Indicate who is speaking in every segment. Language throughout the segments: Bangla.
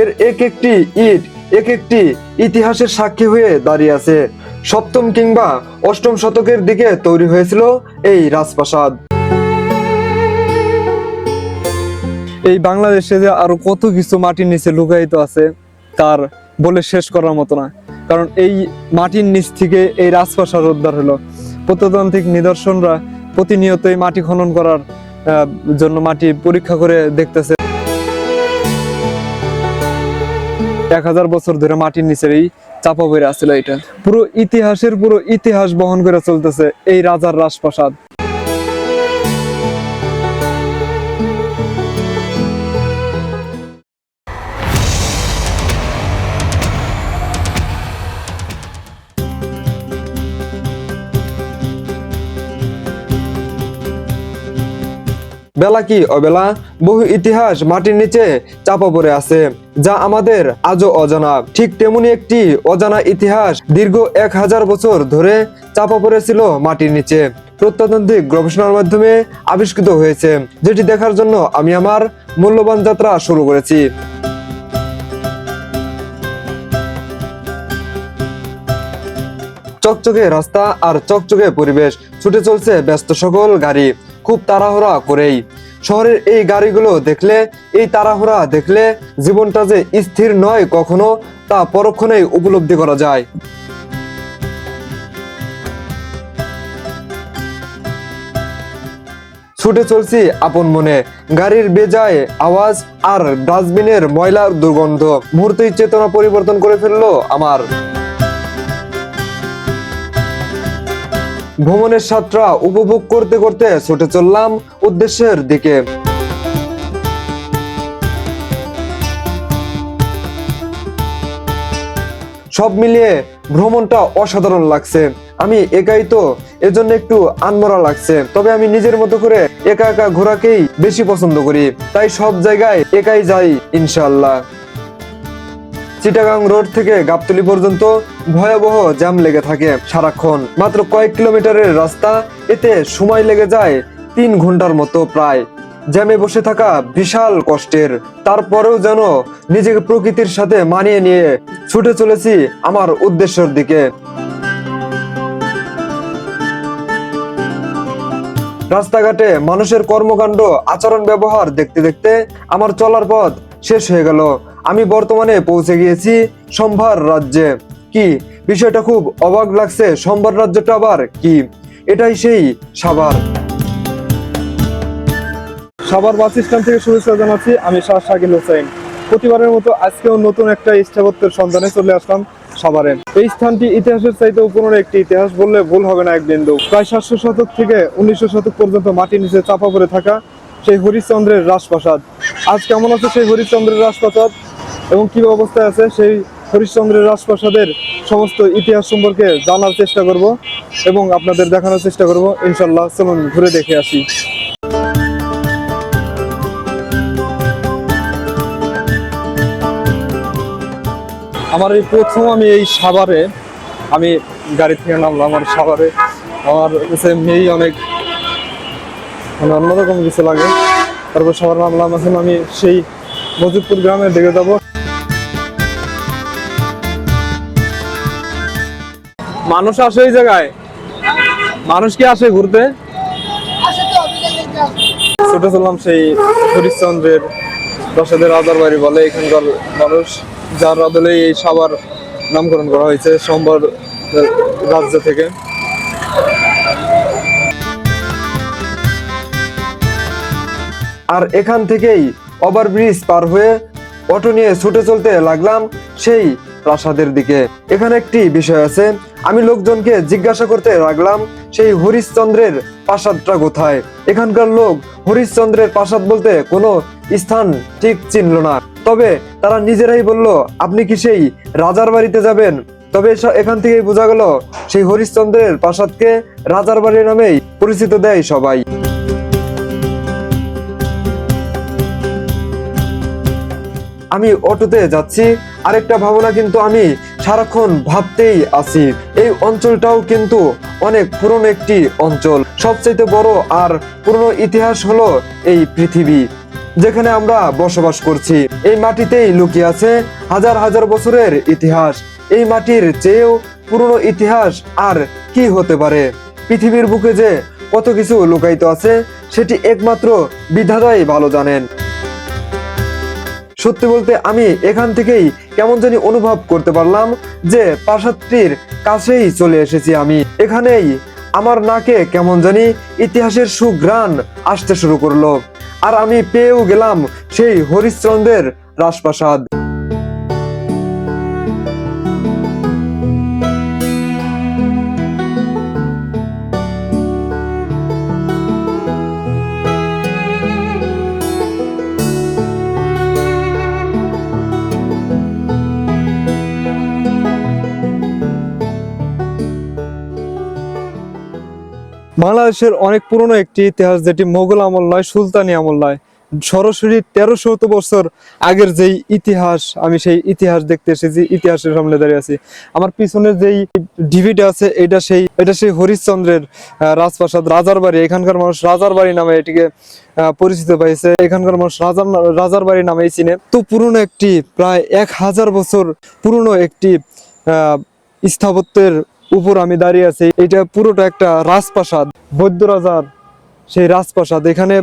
Speaker 1: এর এক একটি ইট, এক একটি ইতিহাসের সাক্ষী হয়ে দাঁড়িয়ে আছে। সপ্তম কিংবা অষ্টম শতকের দিকে তৈরি হয়েছিল এই রাজপ্রাসাদ। এই বাংলাদেশে যে আরও কত কিছু মাটির নিচে লুকায়িত আছে, তার বলে শেষ করার মতো না। কারণ এই মাটির নিচ থেকে এই রাজপ্রাসাদ উদ্ধার হলো। প্রত্নতান্ত্রিক নিদর্শনরা প্রতিনিয়তই মাটি খনন করার জন্য মাটি পরীক্ষা করে দেখতেছে। এক হাজার বছর ধরে মাটির নিচের এই চাপা পড়ে আসছিল এটা। পুরো ইতিহাসের পুরো ইতিহাস বহন করে চলতেছে এই রাজার রাজপ্রাসাদ। বেলা কি অবেলা? বহু ইতিহাস মাটির নিচে চাপা পড়ে আছে, যা আমাদের আজও অজানা। ঠিক তেমনি একটি অজানা ইতিহাস দীর্ঘ এক হাজার বছর ধরে চাপা পড়েছিল মাটির নিচে। প্রত্নতান্ত্রিক গবেষণার মাধ্যমে আবিষ্কৃত হয়েছে, যেটি দেখার জন্য আমি আমার মূল্যবান যাত্রা শুরু করেছি। চকচকে রাস্তা আর চকচকে পরিবেশ, ছুটে চলছে ব্যস্ত সকল গাড়ি, খুব তাড়াহুড়া করেই। শহরের এই গাড়িগুলো দেখলে, এই তাড়াহুড়া দেখলে জীবনটা যে স্থির নয় কখনো, তা পরক্ষণেই উপলব্ধি করা যায়। ছুটে চলছি আপন মনে। গাড়ির বেজায় আওয়াজ আর ডাস্টবিনের ময়লার দুর্গন্ধ। মুহূর্তেই চেতনা পরিবর্তন করে ফেলল আমার। ভ্রমণের সাতটা উপভোগ করতে করতে ছুটে চললাম উদ্দেশ্যের দিকে। সব মিলিয়ে ভ্রমণটা অসাধারণ লাগছে। আমি একাই তো এজন্য একটু আনমরা লাগছে। তবে আমি নিজের মতো করে একা একা ঘোরাকেই বেশি পছন্দ করি। তাই সব জায়গায় একাই যাই ইনশাল্লাহ চিটাগাং রোড থেকে গাবতলি পর্যন্ত ভয়াবহ জ্যাম লেগে থাকে সারাক্ষণ। মাত্র কয়েক কিলোমিটারের রাস্তা, এতে সময় লেগে যায় তিন ঘণ্টার মতো প্রায়। জ্যামে বসে থাকা বিশাল কষ্টের। তারপরেও যেন নিজেকে প্রকৃতির সাথে মানিয়ে নিয়ে ছুটে চলেছি আমার উদ্দেশ্যের দিকে। রাস্তাঘাটে মানুষের কর্মকাণ্ড, আচরণ, ব্যবহার দেখতে দেখতে আমার চলার পথ শেষ হয়ে গেল। আমি বর্তমানে পৌঁছে গিয়েছি সম্ভার রাজ্যে। কি? বিষয়টা খুব অবাক লাগছে, সম্ভার রাজ্যটা আবার কি? এটাই সেই সাভার। সাভার বাস স্ট্যান্ড থেকে শুভেচ্ছা জানাচ্ছি, আমি শাহ শাকিল হোসেন। প্রতিবারের মতো আজকেও নতুন একটা স্থাপত্যের সন্ধানে চলে আসলাম সাভারে। এই স্থানটি ইতিহাসের চাইতেও পুরনো একটি ইতিহাস বললে ভুল হবে না এক বিন্দু প্রায় সাতশো শতক থেকে উনিশশো শতক পর্যন্ত মাটির নিচে চাপা পড়ে থাকা সেই হরিশ্চন্দ্রের রাজপ্রাসাদ। আজ কেমন আছে সেই হরিশ্চন্দ্রের রাজপ্রাসাদ? এবং কি অবস্থায় আছে, সেই হরিশ্চন্দ্রের রাজপ্রাসাদের সমস্ত ইতিহাস সম্পর্কে জানার চেষ্টা করব এবং আপনাদের দেখানোর চেষ্টা করব। ইনশাল্লাহ চলুন ঘুরে দেখে আসি। আমার এই প্রথম আমি এই সাভারে, আমি গাড়ি থেকে নামলাম আমার সাভারে। আমার কাছে মেয়ে অনেক মানে অন্যরকম কিছু লাগে। তারপর সাভার নামলাম, এখন আমি সেই মজিদপুর গ্রামের দিকে যাব। মানুষ আসে এই জায়গায়? মানুষ কি আসে ঘুরতে? ছোট চললাম সেই হরিশ্চন্দ্রের প্রসাদের রাজার বাড়ি বলে এখানকার মানুষ, যার আদলে এই সাবার নামকরণ করা হয়েছে সোমবার রাজ্য থেকে। আর এখান থেকেই ওভারব্রিজ পার হয়ে অটো নিয়ে ছুটে চলতে লাগলাম সেই প্রাসাদের দিকে। এখানে একটি বিষয় আছে। আমি লোকজনকে জিজ্ঞাসা করতে লাগলাম, সেই হরিশ্চন্দ্রের প্রাসাদটা কোথায়? এখানকার লোক হরিশ্চন্দ্রের প্রাসাদ বলতে কোনো স্থান ঠিক চিনল না। তবে তারা নিজেরাই বলল, আপনি কি সেই রাজার বাড়িতে যাবেন? তবে এখান থেকেই বোঝা গেল, সেই হরিশ্চন্দ্রের প্রাসাদকে রাজার বাড়ি নামেই পরিচিত দেয় সবাই। আমি অটোতে যাচ্ছি। আরেকটা ভাবনা কিন্তু আমি সারাক্ষণ ভাবতেই আছি। এই অঞ্চলটাও কিন্তু অনেক পুরনো একটি অঞ্চল। সবচাইতে বড় আর পুরনো ইতিহাস হলো এই পৃথিবী, যেখানে আমরা বসবাস করছি। এই মাটিতেই লুকিয়ে আছে হাজার হাজার বছরের ইতিহাস। এই মাটির চেয়েও পুরনো ইতিহাস আর কি হতে পারে? পৃথিবীর বুকে যে কত কিছু লুকায়িত আছে, সেটি একমাত্র বিধাতাই ভালো জানেন। সত্যি বলতে আমি এখান থেকেই কেমন জানি অনুভব করতে পারলাম যে প্রাসাদটির কাছেই চলে এসেছি আমি। এখানেই আমার নাকে কেমন জানি ইতিহাসের সুঘ্রাণ আসতে শুরু করল। আর আমি পেয়েও গেলাম সেই হরিশ্চন্দ্রের রাজপ্রাসাদ।
Speaker 2: বাংলাদেশের অনেক পুরনো একটি ইতিহাস, যেটি মোগল আমল নয়, সুলতানি আমল নয়। সরাসরি তেরোশো বছর আগের যেই ইতিহাস, আমি সেই ইতিহাস দেখতে এসেছি ইতিহাসের সামনে দাঁড়িয়ে আছি। আমার পিছনে যেই ডিভিটা আছে, এটা সেই এটা সেই হরিশ্চন্দ্রের রাজপ্রাসাদ, রাজার বাড়ি। এখানকার মানুষ রাজার বাড়ি নামে এটিকে পরিচিত পাইছে। এখানকার মানুষ রাজার রাজার বাড়ি নামেই চিনে। তো পুরনো একটি, প্রায় এক হাজার বছর পুরনো একটি স্থাপত্যের উপর আমি দাঁড়িয়ে আছি। এটা পুরোটা একটা রাজপ্রাসাদ। বৈদ্য রাজার সেই রাজপ্রাসাদ, এখানে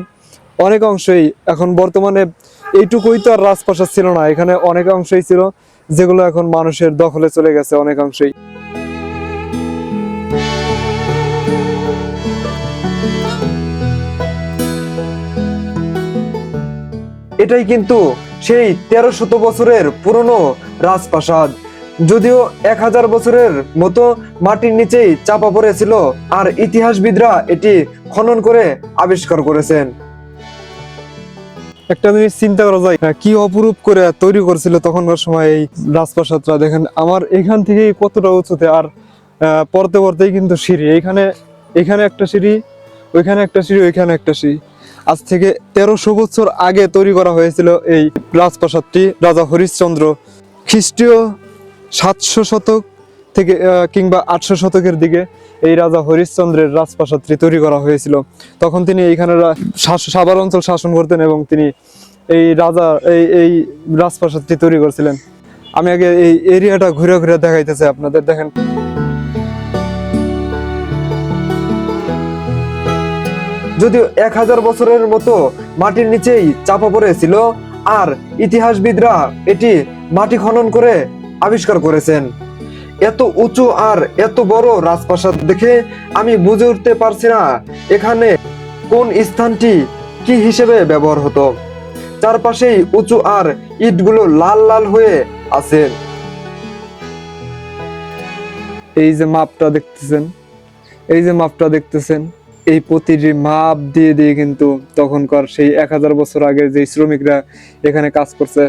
Speaker 2: অনেক অংশই এখন বর্তমানে এইটুকুই তো আর রাজপ্রাসাদ ছিল না, এখানে অনেক অংশই ছিল যেগুলো এখন মানুষের দখলে চলে গেছে অনেক অংশই।
Speaker 1: এটাই কিন্তু সেই তেরো শত বছরের পুরনো রাজপ্রাসাদ। যদিও এক হাজার বছরের মতো মাটির নিচেই চাপা পড়েছিল, আর ইতিহাসবিদরা এটি খনন করে আবিষ্কার করেছেন।
Speaker 2: একটা জিনিস চিন্তা করা যায় কি অপরূপ করে তৈরি করেছিল তখনকার সময় এই রাজপ্রাসাদটা। দেখেন, আমার এখান থেকে কতটা উঁচুতে, আর পড়তে পড়তেই কিন্তু সিঁড়ি। এখানে এখানে একটা সিঁড়ি, ওইখানে একটা সিঁড়ি, ওইখানে একটা সিঁড়ি। আজ থেকে তেরোশো বছর আগে তৈরি করা হয়েছিল এই রাজপ্রাসাদটি, রাজা হরিশ্চন্দ্র খ্রিস্টীয় সাতশো শতক থেকে কিংবা আটশো শতকের দিকে এই রাজা হরিশ্চন্দ্রের রাজপ্রাসাদটি তৈরি করা হয়েছিল। তখন তিনি এইখানে রা- শাস- সাভার অঞ্চল শাসন করতেন এবং তিনি এই রাজা, এই এই রাজপ্রাসাদটি তৈরি করছিলেন। আমি আগে এই এরিয়াটা ঘুরে ঘুরে দেখাইতেছে আপনাদের, দেখেন।
Speaker 1: যদিও এক হাজার বছরের মতো মাটির নিচেই চাপা পড়েছিল, আর ইতিহাসবিদরা এটি মাটি খনন করে আবিষ্কার করেছেন। এত উঁচু আর এত বড় রাজপ্রাসাদ দেখে আমি বুঝে উঠতে পারছি না, এখানে কোন স্থানটি কি হিসেবে ব্যবহার হতো। চারপাশেই উঁচু আর ইটগুলো লাল লাল হয়ে আছে।
Speaker 2: এই যে মাপটা দেখতেছেন, এই যে মাপটা দেখতেছেন, এই প্রতিটি মাপ দিয়ে দিয়ে কিন্তু তখনকার সেই এক হাজার বছর আগে যে শ্রমিকরা এখানে কাজ করছে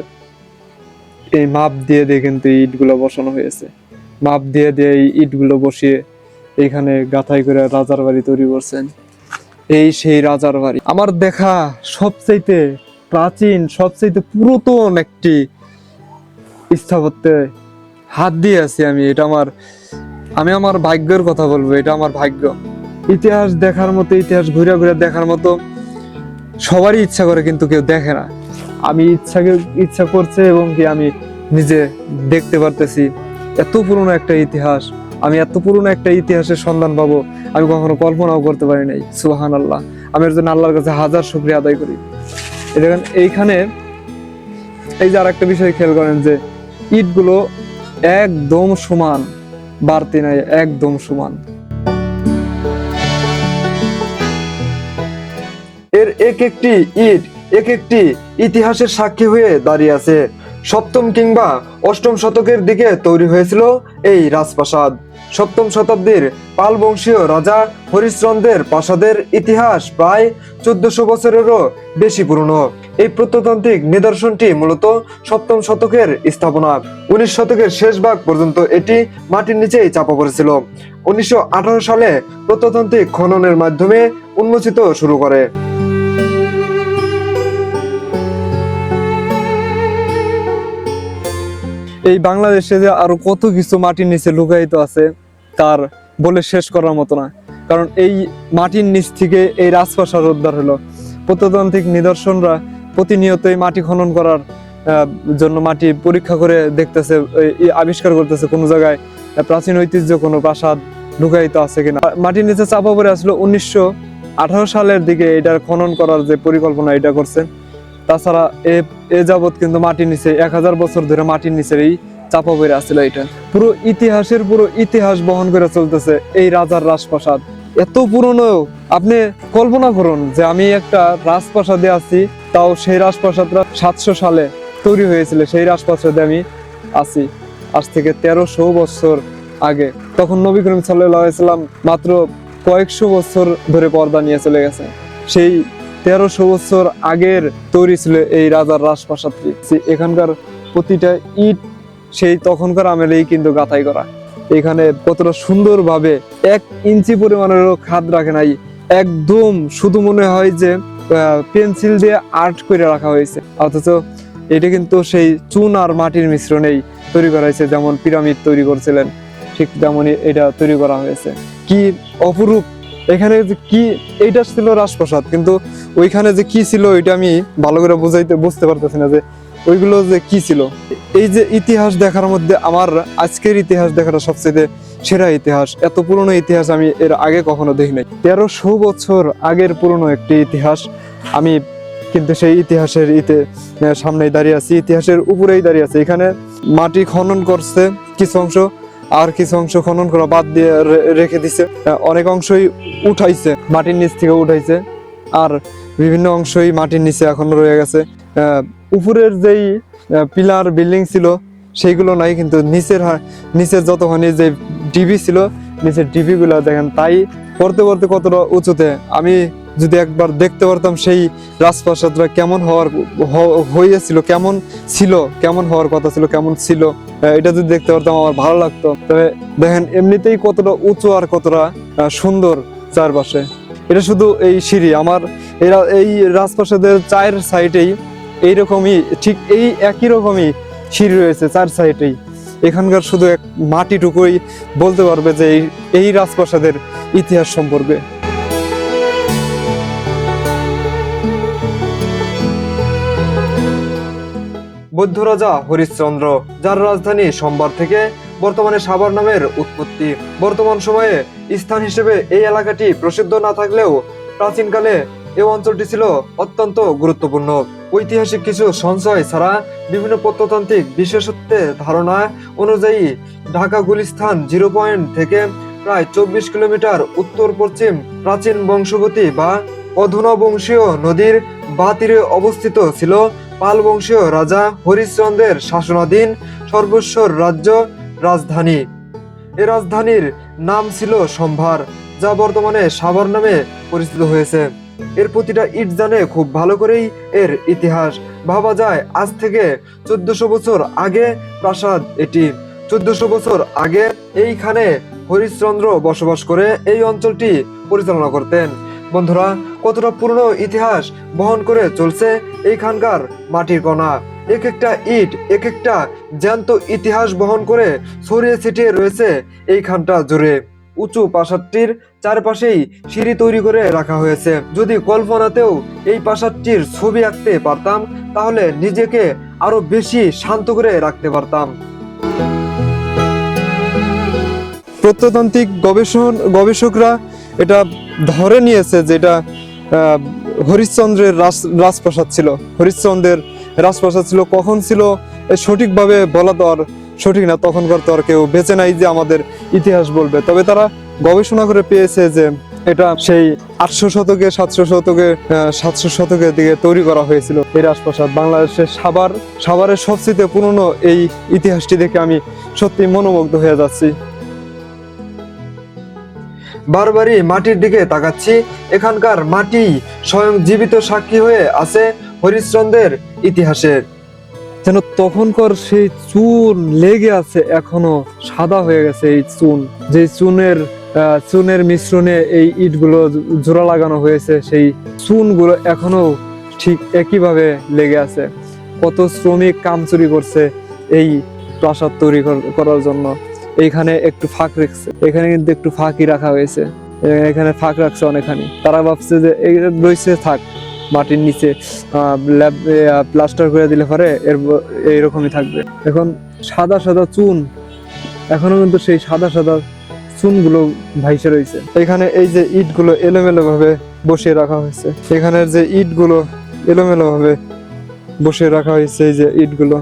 Speaker 2: এই মাপ দিয়ে দিয়ে কিন্তু ইটগুলো বসানো হয়েছে। মাপ দিয়ে দিয়ে এই ইটগুলো বসিয়ে এখানে গাথাই করে রাজার বাড়ি তৈরি করছেন। এই সেই রাজার বাড়ি। আমার দেখা সবচাইতে প্রাচীন, সবচাইতে পুরাতন একটি স্থাপত্যে হাত দিয়ে আছি আমি। এটা আমার, আমি আমার ভাগ্যের কথা বলব, এটা আমার ভাগ্য। ইতিহাস দেখার মতো, ইতিহাস ঘুরে ঘুরে দেখার মতো সবারই ইচ্ছা করে কিন্তু কেউ দেখে না। আমি ইচ্ছা ইচ্ছা করছে এবং কি আমি নিজে দেখতে পারতেছি। এত পুরনো একটা ইতিহাস। আমি এত পুরনো একটা ইতিহাসের সন্ধান পাবো, আমি কখনো কল্পনাও করতে পারি নাই। সুবাহান আল্লাহ আমি এর জন্য আল্লাহর কাছে হাজার শুক্রিয়া আদায় করি। দেখেন, এইখানে এই যে আর একটা বিষয় খেয়াল করেন যে, ইটগুলো একদম সমান, বাড়তি নাই, একদম সমান।
Speaker 1: এর এক একটি ইট, এক একটি ইতিহাসের সাক্ষী হয়ে দাঁড়িয়ে আছে। সপ্তম কিংবা অষ্টম শতকের দিকে তৈরি হয়েছিল এই রাজপ্রাসাদ। সপ্তম শতাব্দীর পাল বংশীয় রাজা হরিশ্চন্দ্রের প্রাসাদের ইতিহাস প্রায় চোদ্দশো বছরেরও বেশি পুরনো। এই প্রত্নতান্ত্রিক নিদর্শনটি মূলত সপ্তম শতকের স্থাপনা। উনিশ শতকের শেষ ভাগ পর্যন্ত এটি মাটির নিচেই চাপা পড়েছিল। উনিশশো আঠারো সালে প্রত্নতান্ত্রিক খননের মাধ্যমে উন্মোচিত শুরু করে।
Speaker 2: এই বাংলাদেশে যে আরও কত কিছু মাটির নিচে লুকায়িত আছে, তার বলে শেষ করার মতো না। কারণ এই মাটির নিচ থেকে এই রাজপ্রাসাদ উদ্ধার হলো। প্রত্নতান্ত্রিক নিদর্শনরা প্রতিনিয়তই মাটি খনন করার জন্য মাটি পরীক্ষা করে দেখতেছে, এই- এই আবিষ্কার করতেছে কোনো জায়গায় প্রাচীন ঐতিহ্য কোনো প্রাসাদ লুকায়িত আছে কিনা। মাটির নিচে চাপা পড়ে আসলো উনিশশো আঠারো সালের দিকে এটার খনন করার যে পরিকল্পনা এটা করছেন তাছাড়া এ এ যাবৎ কিন্তু মাটির নিচে, এক হাজার বছর ধরে মাটির নিচে এই চাপা পড়ে আসছিল এটা পুরো ইতিহাসের পুরো ইতিহাস বহন করে চলতেছে এই রাজার রাজপ্রাসাদ। এত পুরনো, আপনি কল্পনা করুন যে আমি একটা রাজপ্রাসাদে আছি, তাও সেই রাজপ্রাসাদটা সাতশো সালে তৈরি হয়েছিল, সেই রাজপ্রাসাদে আমি আছি। আজ থেকে তেরোশো বছর আগে। তখন নবী করিম সাল্লাম মাত্র কয়েকশো বছর ধরে পর্দা নিয়ে চলে গেছে সেই তেরোশো বছর আগের তৈরি ছিল এই রাজার রাজপ্রাসাদটি। এখানকার প্রতিটা ইট, সেই তখনকার আমলেই কিন্তু গাঁথাই করা। এখানে কতটা সুন্দরভাবে এক ইঞ্চি পরিমাণেরও খাদ রাখে নাই। একদম শুধু মনে হয় যে পেন্সিল দিয়ে আর্ট করে রাখা হয়েছে। অথচ এটা কিন্তু সেই চুন আর মাটির মিশ্রণেই তৈরি করা হয়েছে, যেমন পিরামিড তৈরি করছিলেন, ঠিক তেমনই এটা তৈরি করা হয়েছে। কি অপরূপ এখানে যে কি, এইটা ছিল রাজপ্রাসাদ, কিন্তু ওইখানে যে কি ছিল এটা আমি ভালো করে বুঝাইতে, বুঝতে পারতেছি না যে ওইগুলো যে কি ছিল। এই যে ইতিহাস দেখার মধ্যে আমার আজকের ইতিহাস দেখাটা সবচেয়ে সেরা ইতিহাস। এত পুরনো ইতিহাস আমি এর আগে কখনো দেখি নাই। তেরোশো বছর আগের পুরনো একটি ইতিহাস। আমি কিন্তু সেই ইতিহাসের ইতে, সামনেই দাঁড়িয়ে আছি। ইতিহাসের উপরেই দাঁড়িয়ে আছে। এখানে মাটি খনন করছে কিছু অংশ। আর কিছু অংশ খনন করা বাদ দিয়ে রেখে দিছে। অনেক অংশই উঠাইছে, মাটির নিচ থেকে উঠাইছে। আর বিভিন্ন অংশই মাটির নিচে এখনও রয়ে গেছে। উপরের যেই পিলার বিল্ডিং ছিল, সেইগুলো নাই, কিন্তু নিচের নিচের যতখানি যে ডিবি ছিল, নিচের ডিবি গুলো দেখেন, তাই পড়তে পড়তে কতটা উঁচুতে, আমি যদি একবার দেখতে পারতাম সেই রাজপ্রাসাদটা কেমন হওয়ার হ- হয়েছিল, কেমন ছিল, কেমন হওয়ার কথা ছিল, কেমন ছিল এটা যদি দেখতে পারতাম আমার ভালো লাগতো। তবে দেখেন, এমনিতেই কতটা উঁচু আর কতটা সুন্দর চারপাশে। এটা শুধু এই সিঁড়ি, আমার এরা এই রাজপ্রাসাদের চায়ের সাইডেই এইরকমই, ঠিক এই একই রকমই সিঁড়ি রয়েছে চার সাইডেই এখানকার শুধু এক মাটিটুকুই বলতে পারবে যে এই এই রাজপ্রাসাদের ইতিহাস সম্পর্কে।
Speaker 1: বৌদ্ধ রাজা হরিশ্চন্দ্র, যার রাজধানী সোমবার থেকে বর্তমানে সাবার নামের উৎপত্তি। বর্তমান সময়ে স্থান হিসেবে এই এলাকাটি প্রসিদ্ধ না থাকলেও প্রাচীনকালে এই অঞ্চলটি ছিল অত্যন্ত গুরুত্বপূর্ণ। ঐতিহাসিক কিছু সঞ্চয় ছাড়া বিভিন্ন প্রত্নতান্ত্রিক বিশেষত্বের ধারণা অনুযায়ী ঢাকা গুলিস্থান জিরো পয়েন্ট থেকে প্রায় চব্বিশ কিলোমিটার উত্তর পশ্চিম প্রাচীন বংশগতি বা অধুনা বংশীয় নদীর বা তীরে অবস্থিত ছিল পাল বংশীয় রাজা হরিশ্চন্দ্রের শাসনাধীন সর্বস্বর রাজ্য রাজধানী। এ রাজধানীর নাম ছিল সম্ভার, যা বর্তমানে সাভার নামে পরিচিত হয়েছে। এর প্রতিটা ইট জানে খুব ভালো করেই এর ইতিহাস। ভাবা যায়, আজ থেকে চোদ্দশো বছর আগে প্রাসাদ এটি। চোদ্দশো বছর আগে এইখানে হরিশ্চন্দ্র বসবাস করে এই অঞ্চলটি পরিচালনা করতেন। বন্ধুরা, কতটা পুরনো ইতিহাস বহন করে চলছে এইখানকার মাটির কণা। এক একটা ইট এক একটা জ্যান্ত ইতিহাস বহন করে ছড়িয়ে ছিটিয়ে রয়েছে এইখানটা জুড়ে। উঁচু প্রাসাদটির চারপাশেই সিঁড়ি তৈরি করে রাখা হয়েছে। যদি কল্পনাতেও এই প্রাসাদটির ছবি আঁকতে পারতাম, তাহলে নিজেকে আরও বেশি শান্ত করে রাখতে পারতাম।
Speaker 2: প্রত্নতান্ত্রিক গবেষণ গবেষকরা এটা ধরে নিয়েছে যেটা আহ, হরিশ্চন্দ্রের রাজ- রাজপ্রাসাদ ছিল। হরিশ্চন্দ্রের রাজপ্রাসাদ ছিল। কখন ছিল? সঠিকভাবে বলা তো আর সঠিক না। তখনকার তো আর কেউ বেঁচে নাই যে আমাদের ইতিহাস বলবে। তবে তারা গবেষণা করে পেয়েছে যে এটা সেই আটশো শতকে সাতশো শতকে সাতশো শতকের দিকে তৈরি করা হয়েছিল এই রাজপ্রাসাদ। বাংলাদেশের সাবার সাভারের সবচেয়ে পুরনো এই ইতিহাসটি দেখে আমি সত্যি মনোমুগ্ধ হয়ে যাচ্ছি।
Speaker 1: বারবারই মাটির দিকে তাকাচ্ছি। এখানকার মাটি স্বয়ং জীবিত সাক্ষী হয়ে আছে হরিশ্চন্দ্রের ইতিহাসের।
Speaker 2: যেন তখনকার সেই চুন লেগে আছে, এখনও সাদা হয়ে গেছে এই চুন। যে চুনের চুনের মিশ্রণে এই ইটগুলো জোড়া লাগানো হয়েছে, সেই চুনগুলো এখনও ঠিক একইভাবে লেগে আছে। কত শ্রমিক কাম চুরি করছে এই প্রাসাদ তৈরি করার জন্য। এইখানে একটু ফাঁক রেখেছে। এখানে কিন্তু একটু ফাঁকই রাখা হয়েছে। এখানে ফাঁক রাখছে অনেকখানি। তারা ভাবছে যে এই রয়েছে থাক। মাটির নিচে ল্যাব প্লাস্টার করে দিলে পরে এর এইরকমই থাকবে। এখন সাদা সাদা চুন। এখনও কিন্তু সেই সাদা সাদা চুনগুলো ভাইসে রয়েছে। এখানে এই যে ইটগুলো এলোমেলো ভাবে বসিয়ে রাখা হয়েছে। এখানের যে ইটগুলো এলোমেলো ভাবে বসিয়ে রাখা হয়েছে, এই যে ইটগুলো।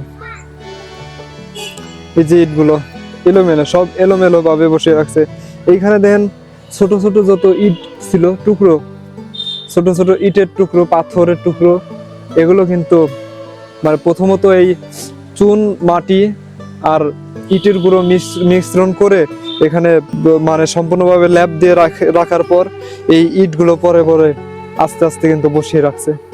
Speaker 2: এই যে ইটগুলো এলোমেলো, সব এলোমেলো ভাবে বসিয়ে রাখছে। এইখানে দেখেন ছোট ছোট যত ইট ছিল, টুকরো, ছোট ছোট ইটের টুকরো, পাথরের টুকরো, এগুলো কিন্তু মানে প্রথমত এই চুন, মাটি আর ইটের গুঁড়ো মিশ- মিশ্রণ করে এখানে মানে সম্পূর্ণভাবে ল্যাব দিয়ে রাখার পর এই ইটগুলো পরে পরে আস্তে আস্তে কিন্তু বসিয়ে রাখছে।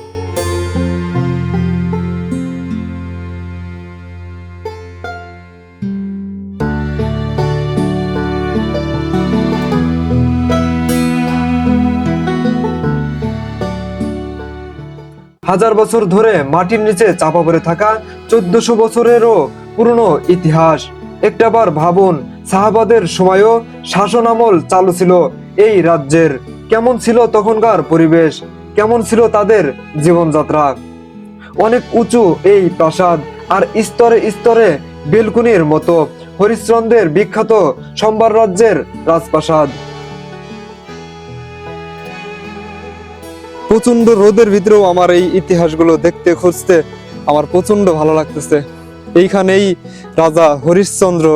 Speaker 1: হাজার বছর ধরে মাটির নিচে চাপা পড়ে থাকা চোদ্দশো বছরেরও পুরনো ইতিহাস। একটাবার ভাবুন, সাহাবাদের সময়ও শাসন আমল চালু ছিল এই রাজ্যের। কেমন ছিল তখনকার পরিবেশ? কেমন ছিল তাদের জীবনযাত্রা? অনেক উঁচু এই প্রাসাদ আর স্তরে স্তরে বেলকুনির মতো হরিশ্চন্দ্রের বিখ্যাত সম্বার রাজ্যের রাজপ্রাসাদ।
Speaker 2: প্রচণ্ড রোদের ভিতরেও আমার এই ইতিহাসগুলো দেখতে খুঁজতে আমার প্রচণ্ড ভালো লাগতেছে। এইখানেই রাজা হরিশ্চন্দ্র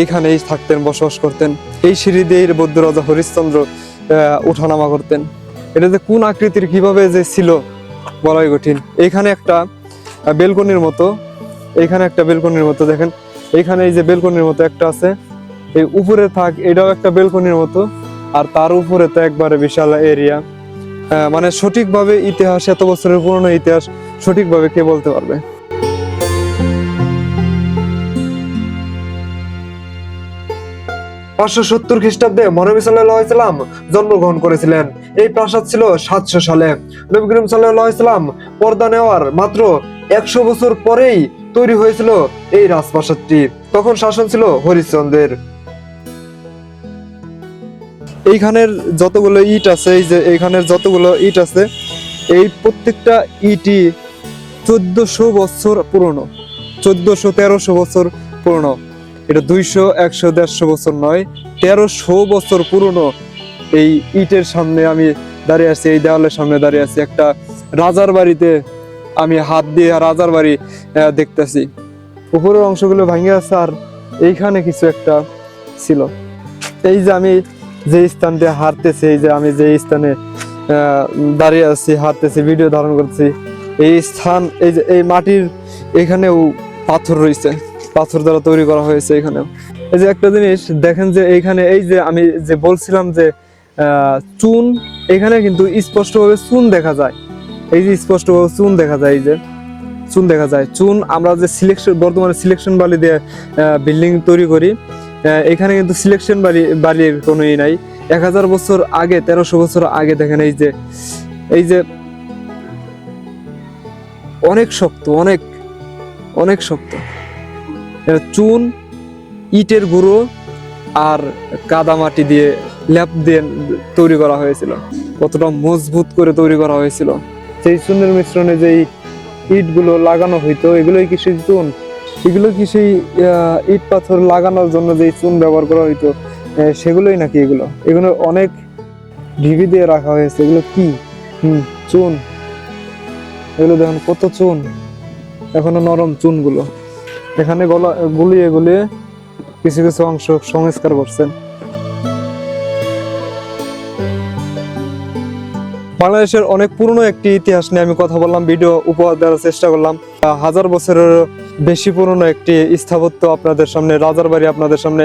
Speaker 2: এইখানেই থাকতেন বসবাস করতেন। এই সিঁড়ি বৌদ্ধ রাজা হরিশ্চন্দ্র আহ, ওঠানামা করতেন। এটা যে কোন আকৃতির কীভাবে যে ছিল বলাই কঠিন। এইখানে একটা বেলকনির মতো এইখানে একটা বেলকনির মতো দেখেন। এইখানে এই যে বেলকনির মতো একটা আছে এই উপরে থাক এটাও একটা বেলকনির মতো আর তার উপরে তো একবারে বিশাল এরিয়া মানে সঠিকভাবে ইতিহাস, এত বছরের পুরনো ইতিহাস সঠিকভাবে কে বলতে পারবে?
Speaker 1: পাঁচশো সত্তর খ্রিস্টাব্দে মহানবী সাল্লাম জন্মগ্রহণ করেছিলেন। এই প্রাসাদ ছিল সাতশো সালে। নবী করিম সাল্লাম পর্দা নেওয়ার মাত্র একশো বছর পরেই তৈরি হয়েছিল এই রাজপ্রাসাদটি। তখন শাসন ছিল হরিশ্চন্দ্রের।
Speaker 2: এইখানের যতগুলো ইট আছে, এই যে এইখানের যতগুলো ইট আছে, এই প্রত্যেকটা ইটই চোদ্দশো বছর পুরনো। চোদ্দশো, তেরোশো বছর পুরনো। এটা দুইশো, একশো, দেড়শো বছর নয়, তেরোশো বছর পুরনো এই ইটের সামনে আমি দাঁড়িয়ে আছি, এই দেওয়ালের সামনে দাঁড়িয়ে আছি। একটা রাজার বাড়িতে আমি হাত দিয়ে রাজার বাড়ি দেখতেছি। উপরের অংশগুলো ভাঙে আছে, আর এইখানে কিছু একটা ছিল। এই যে আমি যে স্থান দিয়ে হারতেছি এই যে আমি যে স্থানে দাঁড়িয়ে আছি হারতেছি ভিডিও ধারণ করছি এই স্থান, এই যে, এই মাটির এখানেও পাথর রয়েছে। পাথর দ্বারা তৈরি করা হয়েছে এখানেও। এই যে একটা জিনিস, দেখেন যে এইখানে, এই যে আমি যে বলছিলাম যে চুন, এখানে কিন্তু স্পষ্টভাবে চুন দেখা যায়। এই যে স্পষ্টভাবে চুন দেখা যায়, এই যে, চুন দেখা যায়। চুন, আমরা যে সিলেকশন বর্তমানে সিলেকশন বালি দিয়ে বিল্ডিং তৈরি করি এখানে কিন্তু সিলেকশন বাড়ি বাড়ির কোনো ই নাই। এক হাজার বছর আগে, তেরোশো বছর আগে দেখেন এই যে এই যে অনেক শক্ত, অনেক অনেক শক্ত। চুন, ইটের গুঁড়ো আর কাদা মাটি দিয়ে ল্যাপ দিয়ে তৈরি করা হয়েছিল। কতটা মজবুত করে তৈরি করা হয়েছিল। সেই চুনের মিশ্রণে যেই ইটগুলো লাগানো হইতো, এগুলোই কি সেই চুন? এগুলো কি সেই ইট পাথর লাগানোর জন্য যে চুন ব্যবহার করা হইতো সেগুলোই নাকি এগুলো? এগুলো অনেক ঢিবি দিয়ে রাখা হয়েছে। এগুলো কি? হুম, চুন। এগুলো দেখুন কত চুন। এখনও নরম চুনগুলো। এখানে গলা, গুলিয়ে গুলিয়ে কিছু কিছু অংশ সংস্কার করছেন। বাংলাদেশের অনেক পুরনো একটি ইতিহাস নিয়ে আমি কথা বললাম, ভিডিও উপহার দেওয়ার চেষ্টা করলাম। হাজার বছরের বেশি পুরনো একটি স্থাপত্য আপনাদের সামনে, রাজার বাড়ি আপনাদের সামনে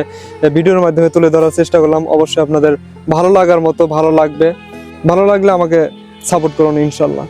Speaker 2: ভিডিওর মাধ্যমে তুলে ধরার চেষ্টা করলাম। অবশ্যই আপনাদের ভালো লাগার মতো ভালো লাগবে। ভালো লাগলে আমাকে সাপোর্ট করুন ইনশাল্লাহ